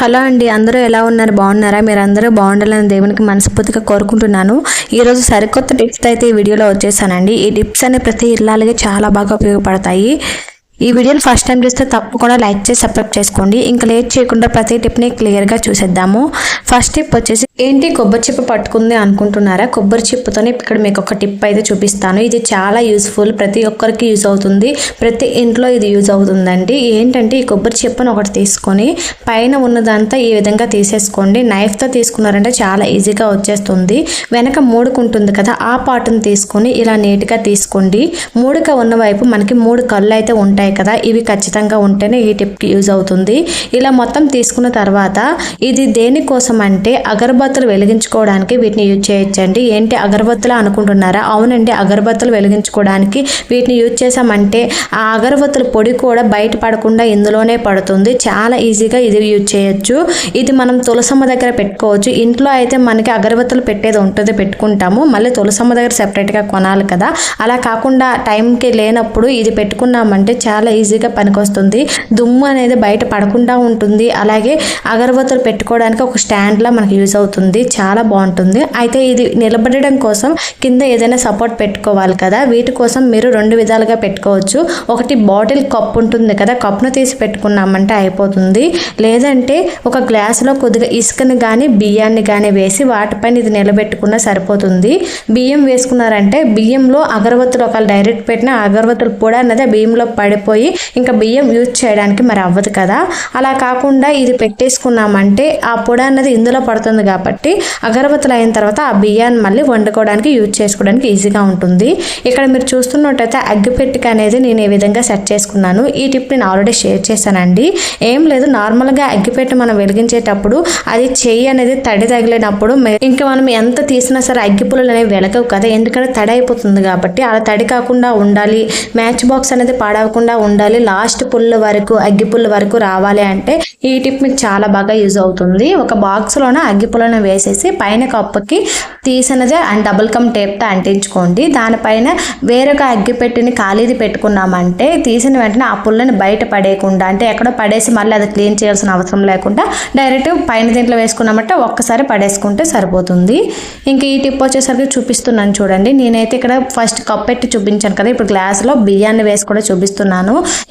Hello అండి అందరూ ఎలా ఉన్నారు? బాగున్నారా? మీరు అందరూ బాగుండాలని దేవునికి మనస్ఫూర్తిగా కోరుకుంటున్నాను. ఈరోజు సరికొత్త టిప్స్ అయితే ఈ వీడియోలో వచ్చేసానండి. ఈ టిప్స్ అనేవి ప్రతి ఇళ్ళకి చాలా బాగా ఉపయోగపడతాయి. ఈ వీడియోని ఫస్ట్ టైం చూస్తే తప్పకుండా లైక్ చేసి సబ్స్క్రైబ్ చేసుకోండి. ఇంకా లేట్ చేయకుండా ప్రతి టిప్ని క్లియర్గా చూసేద్దాము. ఫస్ట్ టిప్ వచ్చేసి ఏంటి కొబ్బరి చిప్ప పట్టుకుంది అనుకుంటున్నారా? కొబ్బరి చిప్పతోనే ఇక్కడ మీకు ఒక టిప్ అయితే చూపిస్తాను. ఇది చాలా యూస్ఫుల్ ప్రతి ఒక్కరికి యూజ్ అవుతుంది. ప్రతి ఇంట్లో ఇది యూజ్ అవుతుందండి. ఏంటంటే ఈ కొబ్బరి చిప్పను ఒకటి తీసుకొని పైన ఉన్నదంతా ఈ విధంగా తీసేసుకోండి. నైఫ్తో తీసుకున్నారంటే చాలా ఈజీగా వచ్చేస్తుంది. వెనక మూడుకుంటుంది కదా ఆ పార్ట్ని తీసుకొని ఇలా నీట్గా తీసుకోండి. మూడుక ఉన్న వైపు మనకి మూడు కళ్ళు అయితే ఉంటాయి కదా ఇవి ఖచ్చితంగా ఉంటేనే ఈ టిప్కి యూజ్ అవుతుంది. ఇలా మొత్తం తీసుకున్న తర్వాత ఇది దేనికోసం అంటే అగరబత్తులు వెలిగించుకోవడానికి వీటిని యూజ్ చేయొచ్చండి. ఏంటి అగరబత్తులు అనుకుంటున్నారా? అవునండి అగరబత్తులు వెలిగించుకోవడానికి వీటిని యూజ్ చేసామంటే ఆ అగరబత్తుల పొడి కూడా బయట పడకుండా ఇందులోనే పడుతుంది. చాలా ఈజీగా ఇది యూజ్ చేయొచ్చు. ఇది మనం తులసమ్మ దగ్గర పెట్టుకోవచ్చు. ఇంట్లో అయితే మనకి అగరబత్తులు పెట్టేది ఉంటుంది పెట్టుకుంటాము. మళ్ళీ తులసమ్మ దగ్గర సెపరేట్గా కొనాలి కదా. అలా కాకుండా టైంకి లేనప్పుడు ఇది పెట్టుకున్నామంటే చాలా చాలా ఈజీగా పనికొస్తుంది. దుమ్ము అనేది బయట పడకుండా ఉంటుంది. అలాగే అగరబత్తులు పెట్టుకోవడానికి ఒక స్టాండ్లా మనకి యూజ్ అవుతుంది. చాలా బాగుంటుంది. అయితే ఇది నిలబడడం కోసం కింద ఏదైనా సపోర్ట్ పెట్టుకోవాలి కదా. వీటి కోసం మీరు రెండు విధాలుగా పెట్టుకోవచ్చు. ఒకటి బాటిల్ కప్ ఉంటుంది కదా. కప్ను తీసి పెట్టుకున్నామంటే అయిపోతుంది. లేదంటే ఒక గ్లాసులో కొద్దిగా ఇసుకని కానీ బియ్యాన్ని కానీ వేసి వాటిపైన ఇది నిలబెట్టుకున్నా సరిపోతుంది. బియ్యం వేసుకున్నారంటే బియ్యంలో అగరబత్తులు ఒకవేళ డైరెక్ట్ పెట్టిన అగరబత్తులు పొడి అన్నది ఆ బియ్యంలో పడిపోయి ఇంకా బియ్యం యూజ్ చేయడానికి మరి అవ్వదు కదా. అలా కాకుండా ఇది పెట్టేసుకున్నామంటే ఆ పొడి అన్నది ఇందులో పడుతుంది కాబట్టి అగరబత్తులు అయిన తర్వాత ఆ బియ్యాన్ని మళ్ళీ వండుకోవడానికి యూజ్ చేసుకోవడానికి ఈజీగా ఉంటుంది. ఇక్కడ మీరు చూస్తున్నట్టయితే అగ్గిపెట్టిక అనేది నేను ఈ విధంగా సెట్ చేసుకున్నాను. ఈ టిప్ నేను ఆల్రెడీ షేర్ చేశానండి. ఏం లేదు నార్మల్గా అగ్గిపెట్టి మనం వెలిగించేటప్పుడు అది చెయ్యి అనేది తడి తగిలినప్పుడు ఇంకా మనం ఎంత తీసినా సరే అగ్గి పుల్లలు అనేవి వెలగవు కదా. ఎందుకంటే తడి అయిపోతుంది కాబట్టి అలా తడి కాకుండా ఉండాలి. మ్యాచ్ బాక్స్ అనేది పాడవకుండా ఉండాలి. లాస్ట్ పుల్ల వరకు అగ్గి పుల్ల వరకు రావాలి అంటే ఈ టిప్ మీకు చాలా బాగా యూజ్ అవుతుంది. ఒక బాక్స్లోన అగ్గి పుల్లను వేసేసి పైన కప్పుకి తీసినదే అండ్ డబుల్ కమ్ టేప్తో అంటించుకోండి. దానిపైన వేరొక అగ్గి పెట్టిని ఖాళీది పెట్టుకున్నామంటే తీసిన వెంటనే ఆ పుల్లని బయట పడేయకుండా అంటే ఎక్కడో పడేసి మళ్ళీ అది క్లీన్ చేయాల్సిన అవసరం లేకుండా డైరెక్ట్ పైన దీంట్లో వేసుకున్నామంటే ఒక్కసారి పడేసుకుంటే సరిపోతుంది. ఇంకా ఈ టిప్ వచ్చేసరికి చూపిస్తున్నాను చూడండి. నేనైతే ఇక్కడ ఫస్ట్ కప్ పెట్టి చూపించాను కదా. ఇప్పుడు గ్లాస్లో బియ్యాన్ని వేసి కూడా చూపిస్తున్నాను.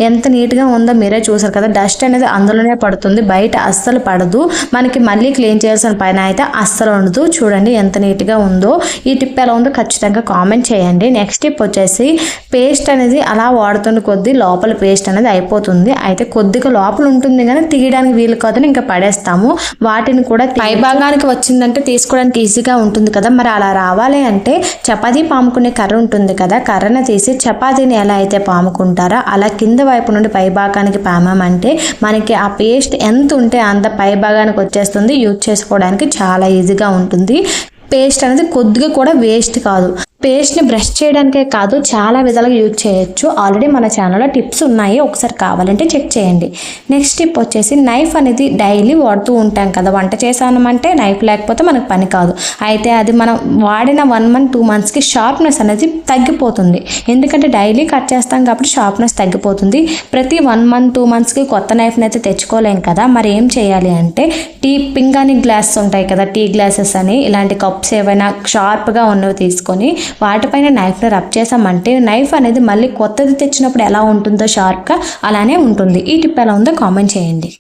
ఎంత నీట్గా ఉందో మీరే చూసారు కదా. డస్ట్ అనేది అందులోనే పడుతుంది. బయట అస్సలు పడదు. మనకి మళ్ళీ క్లీన్ చేయాల్సిన పైన అయితే అస్సలు ఉండదు. చూడండి ఎంత నీట్గా ఉందో. ఈ టిప్ ఎలా ఉందో ఖచ్చితంగా కామెంట్ చేయండి. నెక్స్ట్ టిప్ వచ్చేసి పేస్ట్ అనేది అలా వాడుతున్న కొద్దీ లోపల పేస్ట్ అనేది అయిపోతుంది. అయితే కొద్దిగా లోపల ఉంటుంది కానీ తీయడానికి వీలు కాదని ఇంకా పడేస్తాము. వాటిని కూడా పై భాగానికి వచ్చిందంటే తీసుకోవడానికి ఈజీగా ఉంటుంది కదా. మరి అలా రావాలి అంటే చపాతీ పాముకునే కర్ర ఉంటుంది కదా. కర్రను తీసి చపాతీని ఎలా అయితే పాముకుంటారో అలా అలా కింద వైపు నుండి పై భాగానికి పామామంటే మనకి ఆ పేస్ట్ ఎంత ఉంటే అంత పై భాగానికి వచ్చేస్తుంది. యూజ్ చేసుకోవడానికి చాలా ఈజీగా ఉంటుంది. పేస్ట్ అనేది కొద్దిగా కూడా వేస్ట్ కాదు. పేస్ట్ని బ్రష్ చేయడానికే కాదు చాలా విధాలుగా యూజ్ చేయొచ్చు. ఆల్రెడీ మన ఛానల్లో టిప్స్ ఉన్నాయి ఒకసారి కావాలంటే చెక్ చేయండి. నెక్స్ట్ టిప్ వచ్చేసి నైఫ్ అనేది డైలీ వాడుతూ ఉంటాం కదా. వంట చేశానమంటే నైఫ్ లేకపోతే మనకు పని కాదు. అయితే అది మనం వాడిన వన్ మంత్ టూ మంత్స్కి షార్ప్నెస్ అనేది తగ్గిపోతుంది. ఎందుకంటే డైలీ కట్ చేస్తాం కాబట్టి షార్ప్నెస్ తగ్గిపోతుంది. ప్రతి వన్ మంత్ టూ మంత్స్కి కొత్త నైఫ్ని అయితే తెచ్చుకోలేం కదా. మరి ఏం చేయాలి అంటే టీ పింగాని గ్లాస్ ఉంటాయి కదా టీ గ్లాసెస్ అని ఇలాంటి కప్స్ ఏవైనా షార్ప్గా ఉన్నవి తీసుకొని వాటిపైన నైఫ్ని రబ్ చేసామంటే నైఫ్ అనేది మళ్ళీ కొత్తది తెచ్చినప్పుడు ఎలా ఉంటుందో షార్ప్గా అలానే ఉంటుంది. ఈ టిప్ ఎలా ఉందో కామెంట్ చేయండి.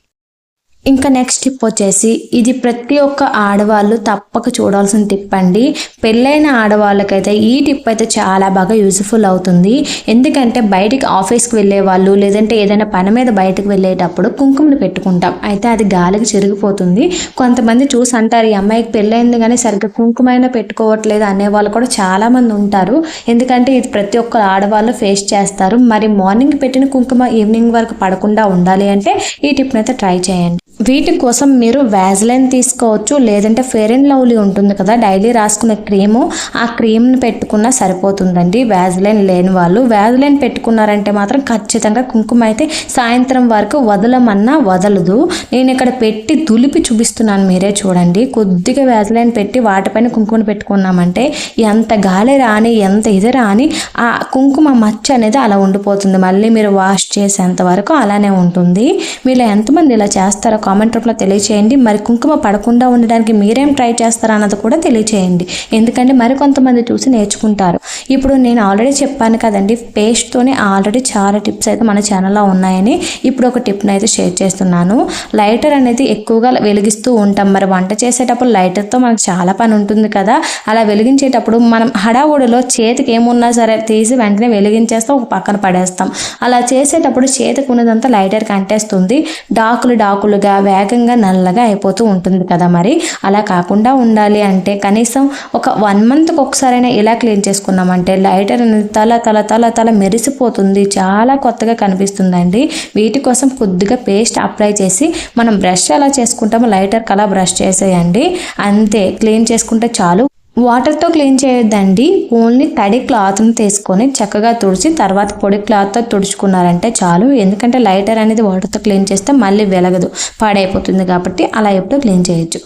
ఇంకా నెక్స్ట్ టిప్ వచ్చేసి ఇది ప్రతి ఒక్క ఆడవాళ్ళు తప్పక చూడాల్సిన టిప్ అండి. పెళ్ళైన ఆడవాళ్ళకైతే ఈ టిప్ అయితే చాలా బాగా యూజ్ఫుల్ అవుతుంది. ఎందుకంటే బయటికి ఆఫీస్కి వెళ్ళే వాళ్ళు లేదంటే ఏదైనా పని మీద బయటకు వెళ్ళేటప్పుడు కుంకుమని పెట్టుకుంటాం. అయితే అది గాలికి చిరిగిపోతుంది. కొంతమంది చూసి అంటారు ఈ అమ్మాయికి పెళ్ళైంది కానీ సరిగ్గా కుంకుమైనా పెట్టుకోవట్లేదు అనే వాళ్ళు కూడా చాలామంది ఉంటారు. ఎందుకంటే ఇది ప్రతి ఒక్క ఆడవాళ్ళు ఫేస్ చేస్తారు. మరి మార్నింగ్ పెట్టిన కుంకుమ ఈవినింగ్ వరకు పడకుండా ఉండాలి అంటే ఈ టిప్ని అయితే ట్రై చేయండి. వీటి కోసం మీరు వ్యాజ్లైన్ తీసుకోవచ్చు లేదంటే ఫెయిర్ అండ్ లవ్లీ ఉంటుంది కదా డైలీ రాసుకునే క్రీము ఆ క్రీమ్ని పెట్టుకున్నా సరిపోతుందండి. వ్యాజ్లైన్ లేని వాళ్ళు వ్యాజ్లైన్ పెట్టుకున్నారంటే మాత్రం ఖచ్చితంగా కుంకుమ అయితే సాయంత్రం వరకు వదలమన్నా వదలదు. నేను ఇక్కడ పెట్టి దులిపి చూపిస్తున్నాను మీరే చూడండి. కొద్దిగా వ్యాజ్లైన్ పెట్టి వాటిపైన కుంకుమను పెట్టుకున్నామంటే ఎంత గాలి రాని ఎంత ఇది రాని ఆ కుంకుమ మచ్చ అనేది అలా ఉండిపోతుంది. మళ్ళీ మీరు వాష్ చేసేంత వరకు అలానే ఉంటుంది. మీలో ఎంతమంది ఇలా చేస్తారో కామెంట్ రూపంలో తెలియచేయండి. మరి కుంకుమ పడకుండా ఉండడానికి మీరేం ట్రై చేస్తారా అన్నది కూడా తెలియచేయండి. ఎందుకంటే మరి కొంతమంది చూసి నేర్చుకుంటారు. ఇప్పుడు నేను ఆల్రెడీ చెప్పాను కదండి పేస్ట్తోనే ఆల్రెడీ చాలా టిప్స్ అయితే మన ఛానల్లో ఉన్నాయని ఇప్పుడు ఒక టిప్ని అయితే షేర్ చేస్తున్నాను. లైటర్ అనేది ఎక్కువగా వెలిగిస్తూ ఉంటాం. మరి వంట చేసేటప్పుడు లైటర్తో మనకు చాలా పని ఉంటుంది కదా. అలా వెలిగించేటప్పుడు మనం హడావుడిలో చేతికి ఏమున్నా సరే తీసి వెంటనే వెలిగించేస్తాం ఒక పక్కన పడేస్తాం. అలా చేసేటప్పుడు చేతికి ఉన్నదంతా లైటర్ కంటేస్తుంది. డాకులు డాకులుగా వేగంగా నల్లగా అయిపోతూ ఉంటుంది కదా మరి. అలా కాకుండా ఉండాలి అంటే కనీసం ఒక వన్ మంత్కి ఒకసారైనా ఇలా క్లీన్ చేసుకున్నామంటే లైటర్ అనేది తల తల తల తల మెరిసిపోతుంది. చాలా కొత్తగా కనిపిస్తుందండి. వీటి కోసం కొద్దిగా పేస్ట్ అప్లై చేసి మనం బ్రష్ ఎలా చేసుకుంటామో. లైటర్ కలా బ్రష్ చేసేయండి. అంతే. క్లీన్ చేసుకుంటే చాలు. వాటర్తో క్లీన్ చేయొద్దండి. ఓన్లీ తడి క్లాత్ని తీసుకొని చక్కగా తుడిచి తర్వాత పొడి క్లాత్తో తుడుచుకున్నారంటే చాలు. ఎందుకంటే లైటర్ అనేది వాటర్తో క్లీన్ చేస్తే మళ్ళీ వెలగదు. పాడైపోతుంది కాబట్టి అలా ఎప్పుడు క్లీన్ చేయొచ్చు.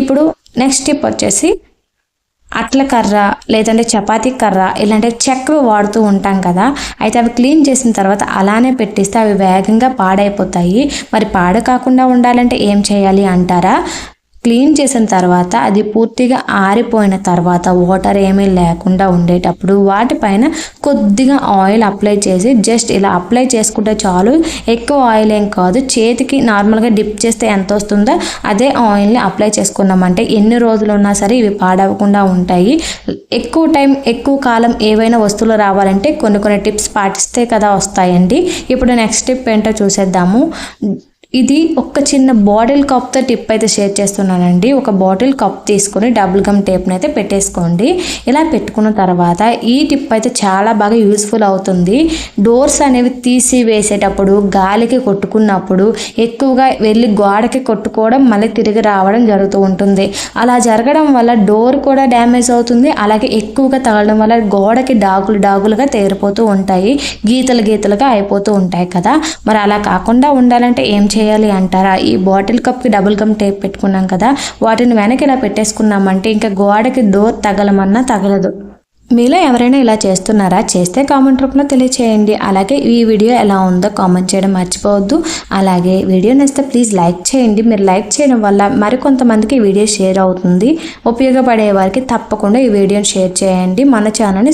ఇప్పుడు నెక్స్ట్ టిప్ వచ్చేసి అట్ల కర్ర లేదంటే చపాతీ కర్ర ఇలాంటి చెక్కలు వాడుతూ ఉంటాం కదా అయితే అవి క్లీన్ చేసిన తర్వాత అలానే పెట్టిస్తే అవి వేగంగా పాడైపోతాయి. మరి పాడు కాకుండా ఉండాలంటే ఏం చేయాలి అంటారా? క్లీన్ చేసిన తర్వాత అది పూర్తిగా ఆరిపోయిన తర్వాత వాటర్ ఏమీ లేకుండా ఉండేటప్పుడు వాటిపైన కొద్దిగా ఆయిల్ అప్లై చేసి జస్ట్ ఇలా అప్లై చేసుకుంటే చాలు. ఎక్కువ ఆయిల్ ఏం కాదు. చేతికి నార్మల్గా డిప్ చేస్తే ఎంత వస్తుందో అదే ఆయిల్ని అప్లై చేసుకున్నామంటే ఎన్ని రోజులు ఉన్నా సరే ఇవి పాడవకుండా ఉంటాయి. ఎక్కువ టైం ఎక్కువ కాలం ఏవైనా వస్తువులు రావాలంటే కొన్ని కొన్ని టిప్స్ పాటిస్తే కదా వస్తాయండి. ఇప్పుడు నెక్స్ట్ టిప్ ఏంటో చూసేద్దాము. ఇది ఒక చిన్న బాటిల్ కప్తో టిప్ అయితే షేర్ చేస్తున్నానండి. ఒక బాటిల్ కప్ తీసుకొని డబుల్ గమ్ టేప్ని అయితే పెట్టేసుకోండి. ఇలా పెట్టుకున్న తర్వాత ఈ టిప్ అయితే చాలా బాగా యూస్ఫుల్ అవుతుంది. డోర్స్ అనేవి తీసి వేసేటప్పుడు గాలికి కొట్టుకున్నప్పుడు ఎక్కువగా వెళ్ళి గోడకి కొట్టుకోవడం మళ్ళీ తిరిగి రావడం జరుగుతూ ఉంటుంది. అలా జరగడం వల్ల డోర్ కూడా డ్యామేజ్ అవుతుంది. అలాగే ఎక్కువగా తగలడం వల్ల గోడకి డాగులు డాగులుగా తేరిపోతూ ఉంటాయి. గీతలు గీతలుగా అయిపోతూ ఉంటాయి కదా. మరి అలా కాకుండా ఉండాలంటే ఏం చేయాలి అంటారా? ఈ బాటిల్ కప్కి డబుల్ గమ్ టేప్ పెట్టుకున్నాం కదా వాటిని వెనక ఇలా పెట్టేసుకున్నామంటే ఇంకా గోడకి డోర్ తగలమన్నా తగలదు. మీలో ఎవరైనా ఇలా చేస్తున్నారా? చేస్తే కామెంట్ రూపంలో తెలియచేయండి. అలాగే ఈ వీడియో ఎలా ఉందో కామెంట్ చేయడం మర్చిపోవద్దు. అలాగే వీడియో నచ్చితే ప్లీజ్ లైక్ చేయండి. మీరు లైక్ చేయడం వల్ల మరికొంతమందికి ఈ వీడియో షేర్ అవుతుంది. ఉపయోగపడే వారికి తప్పకుండా ఈ వీడియోని షేర్ చేయండి. మన ఛానల్ని